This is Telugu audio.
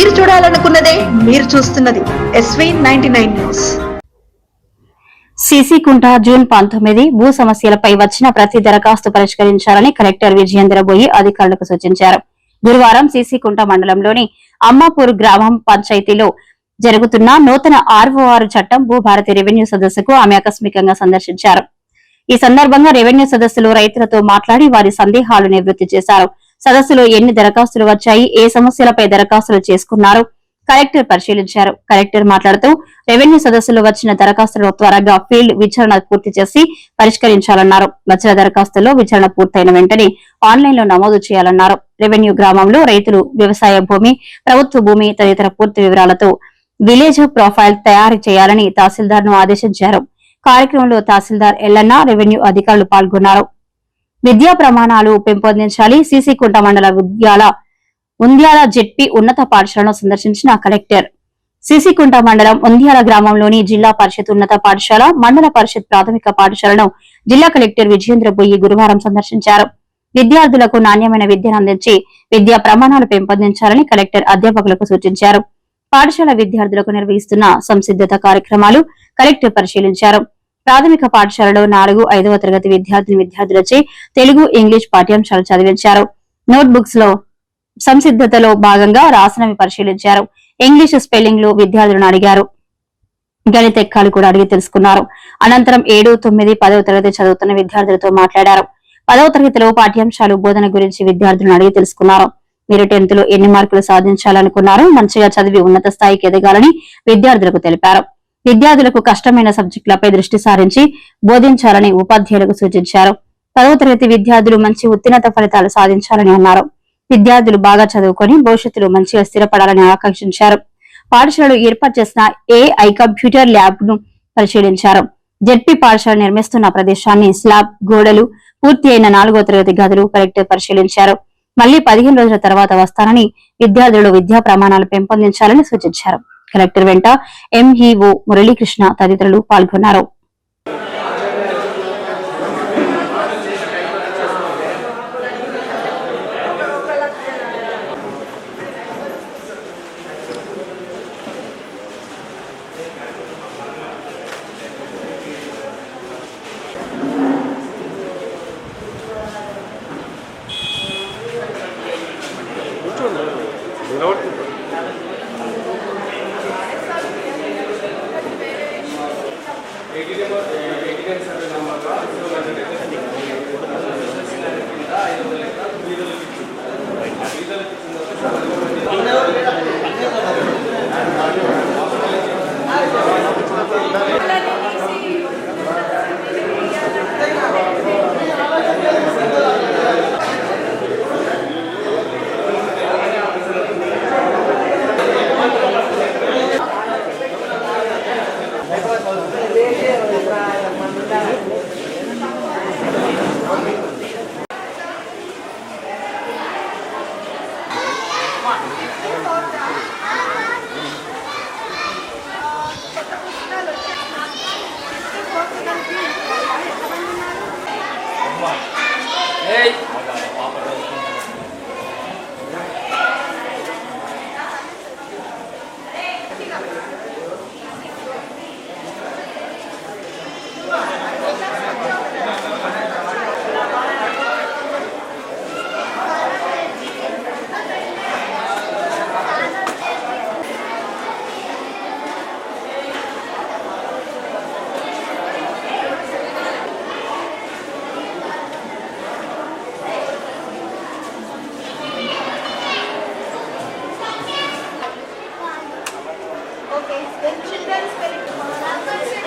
మీరు చూడాలనుకున్నదే మీరు చూస్తున్నది SV ninety nine news CC Kunta June పంతొమ్మిది భూ సమస్యలపై వచ్చిన ప్రతి దరఖాస్తు పరిష్కరించాలని కలెక్టర్ విజయేంద్ర బోయి అధికారులకు సూచించారు. గురువారం సిసికుంట మండలంలోని అమ్మాపూర్ గ్రామం పంచాయతీలో జరుగుతున్న నూతన ఆర్ఓఆర్ చట్టం భూభారతి రెవెన్యూ సదస్సుకు ఆమె ఆకస్మికంగా సందర్శించారు. ఈ సందర్భంగా రెవెన్యూ సదస్సులో రైతులతో మాట్లాడి వారి సందేహాలు నివృత్తి చేశారు. సదస్సులో ఎన్ని దరఖాస్తులు వచ్చాయి ఏ సమస్యలపై దరఖాస్తులు చేసుకున్నారు కలెక్టర్ పరిశీలించారు. కలెక్టర్ మాట్లాడుతూ రెవెన్యూ సదస్సులో వచ్చిన దరఖాస్తులను త్వరగా ఫీల్డ్ విచారణ పూర్తి చేసి పరిష్కరించాలన్నారు. వచ్చిన దరఖాస్తుల్లో విచారణ పూర్తయిన వెంటనే ఆన్లైన్లో నమోదు చేయాలన్నారు. రెవెన్యూ గ్రామంలో రైతులు వ్యవసాయ భూమి ప్రభుత్వ భూమి తదితర పూర్తి వివరాలతో విలేజ్ ప్రొఫైల్ తయారు చేయాలని తహసీల్దార్ను ఆదేశించారు. కార్యక్రమంలో తహసీల్దార్ ఎల్లన్న రెవెన్యూ అధికారులు పాల్గొన్నారు. విద్యా ప్రమాణాలు పెంపొందించాలి. సీసీకుంట మండల ఉద్యాల ఉంద్యాల జెడ్పీ ఉన్నత పాఠశాలను సందర్శించిన కలెక్టర్. సీసీకుంట మండలం ఉంద్యాల గ్రామంలోని జిల్లా పరిషత్ ఉన్నత పాఠశాల మండల పరిషత్ ప్రాథమిక పాఠశాలను జిల్లా కలెక్టర్ విజయేంద్ర బొయ్యి గురువారం సందర్శించారు. విద్యార్థులకు నాణ్యమైన విద్యను అందించి విద్యా ప్రమాణాలు పెంపొందించాలని కలెక్టర్ అధ్యాపకులకు సూచించారు. పాఠశాల విద్యార్థులకు నిర్వహిస్తున్న సంసిద్ధత కార్యక్రమాలు కలెక్టర్ పరిశీలించారు. ప్రాథమిక పాఠశాలలో నాలుగు ఐదవ తరగతి విద్యార్థిని విద్యార్థులచే తెలుగు ఇంగ్లీష్ పాఠ్యాంశాలు చదివించారు. నోట్ బుక్స్లో సంసిద్ధతలో భాగంగా రాసినవి పరిశీలించారు. ఇంగ్లీష్ స్పెల్లింగ్లో విద్యార్థులను అడిగారు. గణిత ఎక్కాలు కూడా అడిగి తెలుసుకున్నారు. అనంతరం ఏడు తొమ్మిది పదవ తరగతి చదువుతున్న విద్యార్థులతో మాట్లాడారు. పదవ తరగతిలో పాఠ్యాంశాలు బోధన గురించి విద్యార్థులను అడిగి తెలుసుకున్నారు. మీరు టెన్త్లో ఎన్ని మార్కులు సాధించాలనుకున్నారు మంచిగా చదివి ఉన్నత స్థాయికి ఎదగాలని విద్యార్థులకు తెలిపారు. విద్యార్థులకు కష్టమైన సబ్జెక్టులపై దృష్టి సారించి బోధించాలని ఉపాధ్యాయులకు సూచించారు. పదవ తరగతి విద్యార్థులు మంచి ఉత్తీర్ణత ఫలితాలు సాధించాలని అన్నారు. విద్యార్థులు బాగా చదువుకొని భవిష్యత్తులో మంచిగా స్థిరపడాలని ఆకాంక్షించారు. పాఠశాలలు ఏర్పాటు చేసిన ఏఐ కంప్యూటర్ ల్యాబ్ను పరిశీలించారు జెడ్పీ పాఠశాల నిర్మిస్తున్న ప్రదేశాన్ని స్లాబ్ గోడలు పూర్తి అయిన నాలుగో తరగతి గదులు కలెక్టర్ పరిశీలించారు. మళ్ళీ పదిహేను రోజుల తర్వాత వస్తానని విద్యార్థులు విద్యా ప్రమాణాలు పెంపొందించాలని సూచించారు. కలెక్టర్ వెంట ఎంఈఓ మురళీకృష్ణ తదితరులు పాల్గొన్నారు. ಇದು Dentro de três.